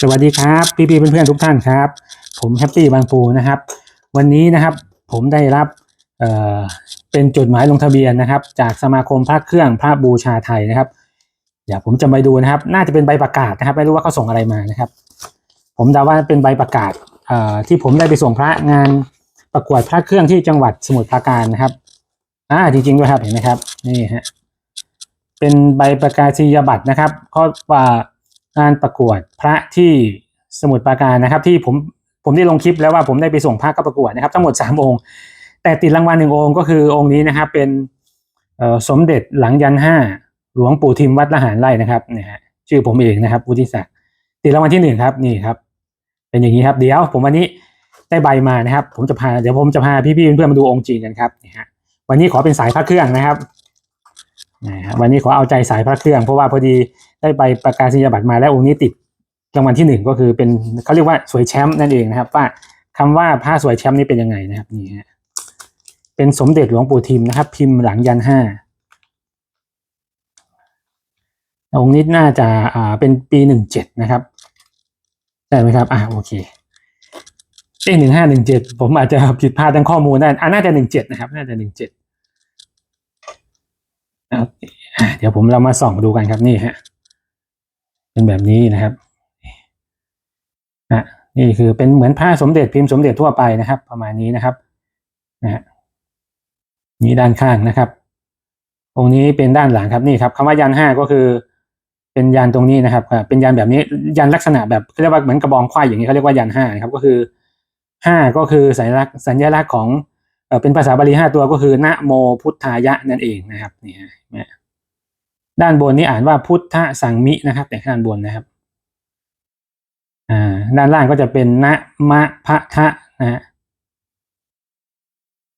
สวัสดีครับพี่พี่ๆเพื่อนๆทุกท่านครับ ผมแฮปปี้บางปูนะครับ วันนี้นะครับผมได้รับเเป็นจดหมายลงทะเบียนนะครับ จากสมาคมพระเครื่องพระบูชาไทยนะครับเดี๋ยวผมจะไปดูนะครับ น่าจะเป็นใบประกาศนะครับ ไม่รู้ว่าเขาส่งอะไรมานะครับ ผมเดาว่าเป็นใบประกาศที่ผมได้ไปส่งพระงานประกวดพระเครื่องที่จังหวัดสมุทรปราการนะครับอ่าจริงๆด้วยครับเห็นไหมครับนี่ฮะ เป็นใบประกาศนียบัตรนะครับก็ว่างานประกวดพระที่สมุทรปราการนะครับ ที่ผมผมได้ลงคลิปแล้วว่าผมได้ไปส่งพระเข้าประกวดนะครับ ทั้งหมดสามองค์ แต่ติดรางวัลหนึ่งองค์ก็คือองค์นี้นะครับเป็นสมเด็จหลังยันห้าหลวงปู่ทิมวัดละหารไร่นะครับเนี่ยชื่อผมเองนะครับวุฒิศักดิ์ติดรางวัลที่หนึ่งครับนี่ครับ เป็นอย่างนี้ครับเดี๋ยวผมวันนี้ได้ใบมานะครับ ผมจะพาเดี๋ยวผมจะพาพี่ๆเพื่อนๆมาดูองค์จริงกันครับนี่ฮะวันนี้ขอเป็นสายพระเครื่องนะครับ นะฮะวันนี้ขอเอาใจสายพระเครื่อง เพราะว่าพอดีได้ใบประกาศนียบัตรมาแล้วองค์นี้ติดรางวัลที่หนึ่งก็คือเป็นเขาเรียกว่าสวยแชมป์นั่นเองนะครับ ว่าคำว่าผ้าสวยแชมป์นี่เป็นยังไงนะครับนี่ฮะเป็นสมเด็จหลวงปู่ทิมนะครับ พิมพ์หลังยันห้าองค์นี้น่าจะอ่าเป็นปีหนึ่งเจ็ดนะครับได้ไหมครับอ่าโอเคเอ้หนึ่งห้าหนึ่งเจ็ดผมอาจจะผิดพลาดทางข้อมูลได้อ่าน่าจะหนึ่งเจ็ดนะครับ น่าจะหนึ่งเจ็ด เดี๋ยวผมเรามาส่องดูกันครับนี่ฮะเป็นแบบนี้นะครับนะนี่คือเป็นเหมือนผ้าสมเด็จพิมพ์สมเด็จทั่วไปนะครับ ประมาณนี้นะครับนะฮะนี้ด้านข้างนะครับองค์นี้เป็นด้านหลังครับนี่ครับคำว่ายันห้าก็คือ เป็นยันตรงนี้นะครับเป็นยันแบบนี้ยันลักษณะแบบเรียกว่าเหมือนกระบองควายอย่างนี้เขาเรียกว่ายันห้านะครับก็คือห้าก็คือสัญลักษณ์สัญลักษณ์ของ เป็นภาษาบาลีห้าตัวก็คือนะโมพุทธายะนั่นเองนะครับนี่ฮะด้านบนนี้อ่านว่าพุทธสังมินะครับ แต่ด้านบนนะครับอ่าด้านล่างก็จะเป็นนะมะพะทะนะฮะ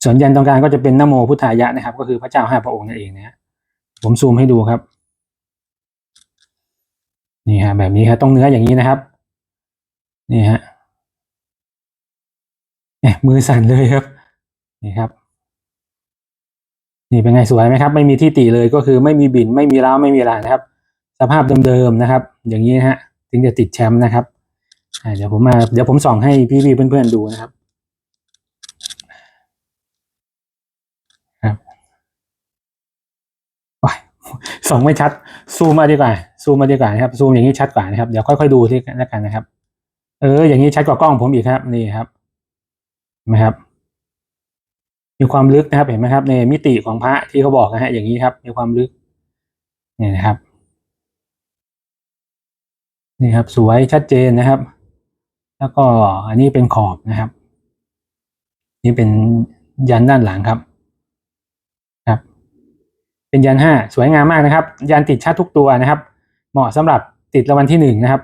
ส่วนยันตรงกลางก็จะเป็นนะโมพุทธายะนะครับ ก็คือพระเจ้าห้าพระองค์นั่นเองนะฮะผมซูมให้ดูครับนี่ฮะแบบนี้ครับต้องเนื้ออย่างนี้นะครับนี่ฮะเนี่ยมือสั่นเลยครับ นี่ครับ นี่เป็นไงสวยไหมครับ ไม่มีที่ติเลยก็คือไม่มีบินไม่มีร้าวไม่มีอะไรนะครับ สภาพเดิมๆนะครับ อย่างนี้นะฮะถึงจะติดแชมป์นะครับเดี๋ยวผมมาเดี๋ยวผมส่องให้พี่ๆเพื่อนๆดูนะครับครับว้าส่องไม่ชัด ซูมมาดีกว่า ซูมมาดีกว่านะครับ ซูมอย่างนี้ชัดกว่านะครับ เดี๋ยวค่อยๆดูที่แล้วกันนะครับ เออ อย่างนี้ชัดกว่ากล้องผมอีกครับ นี่ครับเห็นไหมครับ มีความลึกนะครับเห็นไหมครับ ในมิติของพระที่เขาบอกนะฮะอย่างนี้ครับมีความลึกนี่นะครับนี่ครับ สวยชัดเจนนะครับ แล้วก็อันนี้เป็นขอบนะครับ นี่เป็นยันด้านหลังครับครับ เป็นยันห้าสวยงามมากนะครับ ยันติดชัดทุกตัวนะครับ เหมาะสำหรับติดรางวัลที่หนึ่งนะครับ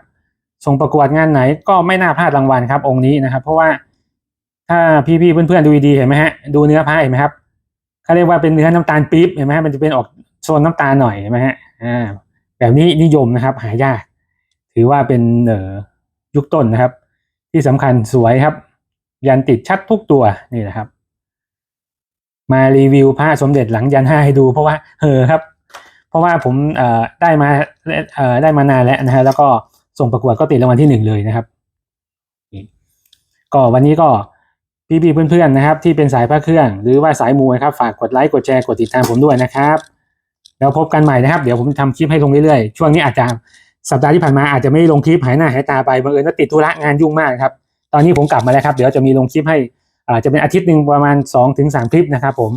ส่งประกวดงานไหนก็ไม่น่าพลาดรางวัลครับองค์นี้นะครับ เพราะว่า ถ้าพี่ๆเพื่อนๆดูดีๆเห็นไหมฮะดูเนื้อผ้าเห็นไหมครับเขาเรียกว่าเป็นเนื้อน้ำตาลปี๊บเห็นไหมฮะมันจะเป็นออกโซนน้ำตาลหน่อยเห็นไหมฮะอ่าแบบนี้นิยมนะครับ หายาก ถือว่าเป็นเอ่อยุคต้นนะครับ ที่สำคัญสวยครับ ยันติดชัดทุกตัวนี่นะครับ มารีวิวผ้าสมเด็จหลังยันห้าให้ดู เพราะว่าเออครับ เพราะว่าผมเอ่อได้มาเอ่อได้มานานแล้วนะฮะแล้วก็ส่งประกวดก็ติดรางวัลที่หนึ่งเลยนะครับก็วันนี้ก็ พี่ๆเพื่อนๆนะครับ ที่เป็นสายพระเครื่อง หรือว่าสายมูนะครับฝากกดไลค์กดแชร์กดติดตามผมด้วยนะครับ แล้วพบกันใหม่นะครับ เดี๋ยวผมทำคลิปให้ลงเรื่อยๆ ช่วงนี้อาจจะสัปดาห์ที่ผ่านมาอาจจะไม่ลงคลิปหายหน้าหายตาไปบังเอิญว่าติดธุระงานยุ่งมากครับตอนนี้ผมกลับมาแล้วครับ เดี๋ยวจะมีลงคลิปให้อ่าจะเป็นอาทิตย์หนึ่งประมาณ2อถึงสคลิปนะครับผม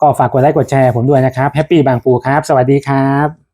ก็ฝากกดไลค์กดแชร์ผมด้วยนะครับแฮปปี้บางปูครับ สวัสดีครับ